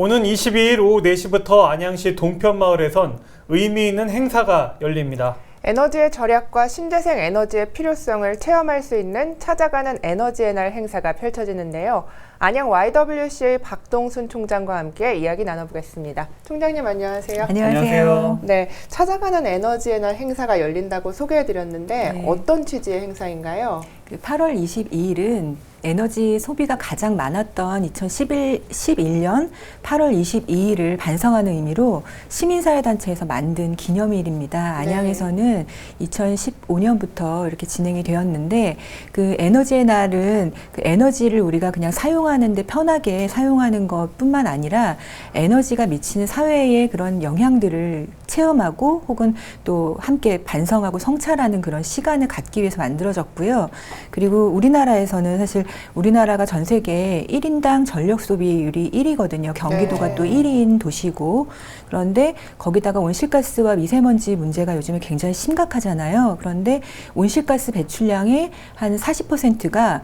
오는 22일 오후 4시부터 안양시 동편마을에선 의미 있는 행사가 열립니다. 에너지의 절약과 신재생 에너지의 필요성을 체험할 수 있는 찾아가는 에너지의 날 행사가 펼쳐지는데요. 안양 YWCA 박동순 총장과 함께 이야기 나눠보겠습니다. 총장님 안녕하세요. 안녕하세요. 네, 찾아가는 에너지의 날 행사가 열린다고 소개해드렸는데 네. 어떤 취지의 행사인가요? 그 8월 22일은 에너지 소비가 가장 많았던 2011년 8월 22일을 반성하는 의미로 시민사회단체에서 만든 기념일입니다. 안양에서는 2015년부터 이렇게 진행이 되었는데 그 에너지의 날은 그 에너지를 우리가 그냥 사용하는데 편하게 사용하는 것 뿐만 아니라 에너지가 미치는 사회의 그런 영향들을 체험하고 혹은 또 함께 반성하고 성찰하는 그런 시간을 갖기 위해서 만들어졌고요. 그리고 우리나라에서는 사실 우리나라가 전 세계 1인당 전력 소비율이 1위거든요. 경기도가 네. 또 1위인 도시고 그런데 거기다가 온실가스와 미세먼지 문제가 요즘에 굉장히 심각하잖아요. 그런데 온실가스 배출량의 한 40%가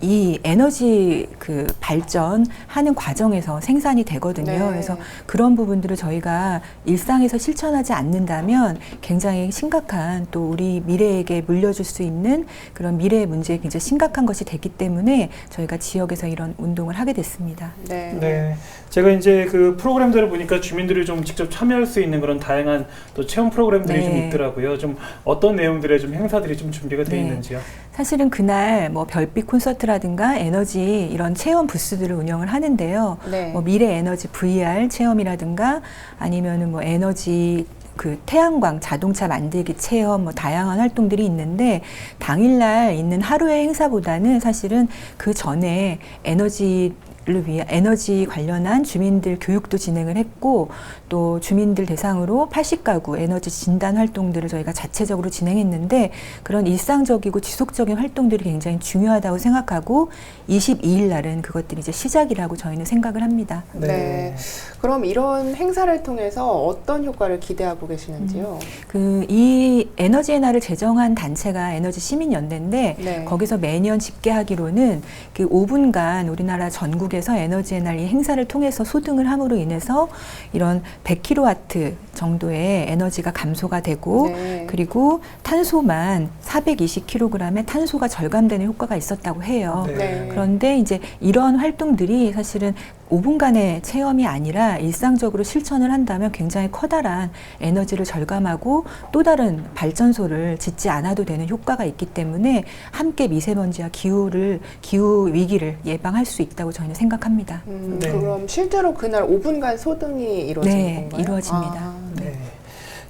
이 에너지 그 발전하는 과정에서 생산이 되거든요. 네. 그래서 그런 부분들을 저희가 일상에서 실천 하지 않는다면 굉장히 심각한 또 우리 미래에게 물려줄 수 있는 그런 미래의 문제에 굉장히 심각한 것이 되기 때문에 저희가 지역에서 이런 운동을 하게 됐습니다. 네. 네. 제가 이제 그 프로그램들을 보니까 주민들이 좀 직접 참여할 수 있는 그런 다양한 또 체험 프로그램들이 네. 좀 있더라고요. 좀 어떤 내용들의 좀 행사들이 좀 준비가 돼 네. 있는지요? 사실은 그날 뭐 별빛 콘서트라든가 에너지 이런 체험 부스들을 운영을 하는데요. 네. 뭐 미래 에너지 VR 체험이라든가 아니면은 뭐 에너지 그 태양광 자동차 만들기 체험 뭐 다양한 활동들이 있는데 당일날 있는 하루의 행사보다는 사실은 그 전에 에너지 를 위해 에너지 관련한 주민들 교육도 진행을 했고 또 주민들 대상으로 80가구 에너지 진단 활동들을 저희가 자체적으로 진행했는데 그런 일상적이고 지속적인 활동들이 굉장히 중요하다고 생각하고 22일 날은 그것들이 이제 시작이라고 저희는 생각을 합니다. 네. 그럼 이런 행사를 통해서 어떤 효과를 기대하고 계시는지요? 그이 에너지의 날을 제정한 단체가 에너지 시민연대인데 네. 거기서 매년 집계하기로는 그 5분간 우리나라 전국 에서 에너지의 날 이 행사를 통해서 소등을 함으로 인해서 이런 100kW 정도의 에너지가 감소가 되고 네. 그리고 탄소만 420kg의 탄소가 절감되는 효과가 있었다고 해요. 네. 네. 그런데 이제 이런 활동들이 사실은 5분간의 체험이 아니라 일상적으로 실천을 한다면 굉장히 커다란 에너지를 절감하고 또 다른 발전소를 짓지 않아도 되는 효과가 있기 때문에 함께 미세먼지와 기후를 기후 위기를 예방할 수 있다고 저희는 생각합니다. 음, 네. 그럼 실제로 그날 5분간 소등이 이루어지는 네, 건가요? 이루어집니다. 아, 네.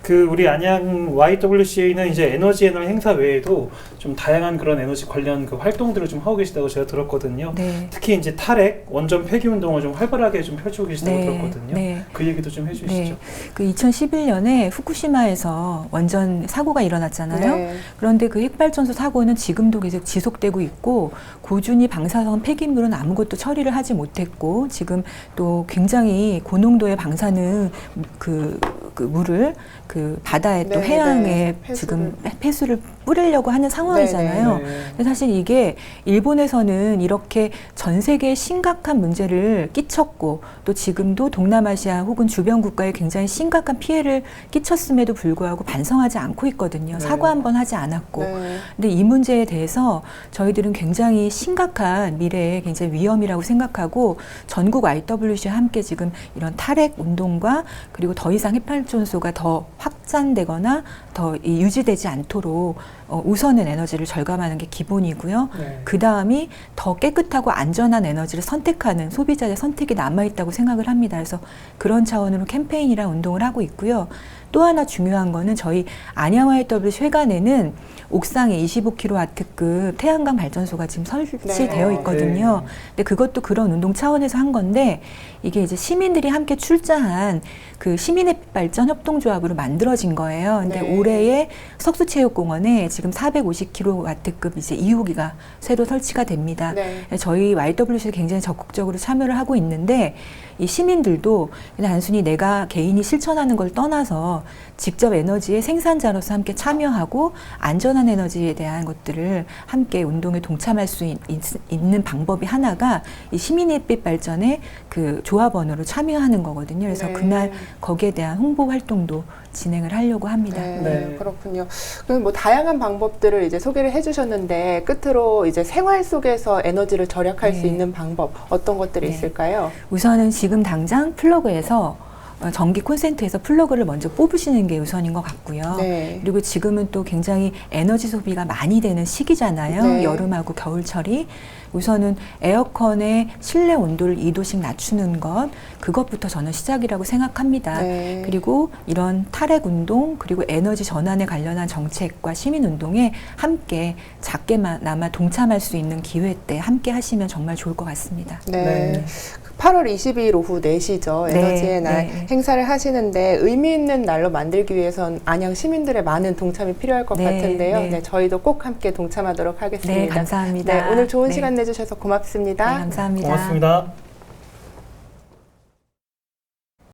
그 우리 안양 YWCA는 이제 에너지의 날 행사 외에도 좀 다양한 그런 에너지 관련 그 활동들을 좀 하고 계시다고 제가 들었거든요. 네. 특히 이제 탈핵 원전 폐기 운동을 좀 활발하게 좀 펼치고 계시다고 네, 들었거든요. 네. 그 얘기도 좀 해주시죠. 네. 그 2011년에 후쿠시마에서 원전 사고가 일어났잖아요. 네. 그런데 그 핵발전소 사고는 지금도 계속 지속되고 있고 고준위 방사성 폐기물은 아무것도 처리를 하지 못했고 지금 또 굉장히 고농도의 방사능 그, 그 물을 그 바다에 또 네, 해양에 네. 지금 폐수를 뿌리려고 하는 상황이잖아요. 네. 근데 사실 이게 일본에서는 이렇게 전 세계에 심각한 문제를 끼쳤고 또 지금도 동남아시아 혹은 주변 국가에 굉장히 심각한 피해를 끼쳤음에도 불구하고 반성하지 않고 있거든요. 네. 사과 한 번 하지 않았고. 네. 근데 이 문제에 대해서 저희들은 굉장히 심각한 미래에 굉장히 위험이라고 생각하고 전국 IWC와 함께 지금 이런 탈핵 운동과 그리고 더 이상 핵발전소가 더 확산되거나 더이 유지되지 않도록 어, 우선은 에너지를 절감하는 게 기본이고요. 네. 그 다음이 더 깨끗하고 안전한 에너지를 선택하는 소비자의 선택이 남아있다고 생각을 합니다. 그래서 그런 차원으로 캠페인이랑 운동을 하고 있고요. 또 하나 중요한 거는 저희 안양YW 회관에는 옥상에 25kW급 태양광 발전소가 지금 설치되어 네. 있거든요. 네. 근데 그것도 그런 운동 차원에서 한 건데 이게 이제 시민들이 함께 출자한 그 시민의 발전 협동조합으로 만들어진 거예요. 근데 네. 올해에 석수체육공원에 지금 450kW급 이제 2호기가 새로 설치가 됩니다. 네. 저희 YWC도 굉장히 적극적으로 참여를 하고 있는데 이 시민들도 그냥 단순히 내가 개인이 실천하는 걸 떠나서 직접 에너지의 생산자로서 함께 참여하고 안전한 에너지에 대한 것들을 함께 운동에 동참할 수 있, 는 방법이 하나가 이 시민의 빛 발전의 그 조합원으로 참여하는 거거든요. 그래서 네. 그날 거기에 대한 홍보 활동도 진행을 하려고 합니다. 네, 네. 그렇군요. 그럼 뭐 다양한 방법들을 이제 소개를 해주셨는데 끝으로 이제 생활 속에서 에너지를 절약할 네. 수 있는 방법 어떤 것들이 네. 있을까요? 우선은 지금 당장 플러그에서 어, 전기 콘센트에서 플러그를 먼저 뽑으시는 게 우선인 것 같고요. 네. 그리고 지금은 또 굉장히 에너지 소비가 많이 되는 시기잖아요. 네. 여름하고 겨울철이. 우선은 에어컨의 실내 온도를 2도씩 낮추는 것, 그것부터 저는 시작이라고 생각합니다. 네. 그리고 이런 탈핵 운동, 그리고 에너지 전환에 관련한 정책과 시민 운동에 함께 작게나마 동참할 수 있는 기회 때 함께 하시면 정말 좋을 것 같습니다. 네. 네. 8월 22일 오후 4시죠. 네, 에너지의 날 네. 행사를 하시는데 의미 있는 날로 만들기 위해선 안양 시민들의 많은 동참이 필요할 것 네, 같은데요. 네. 네. 저희도 꼭 함께 동참하도록 하겠습니다. 네, 감사합니다. 네, 오늘 좋은 네. 시간 내주셔서 고맙습니다. 네, 감사합니다. 고맙습니다.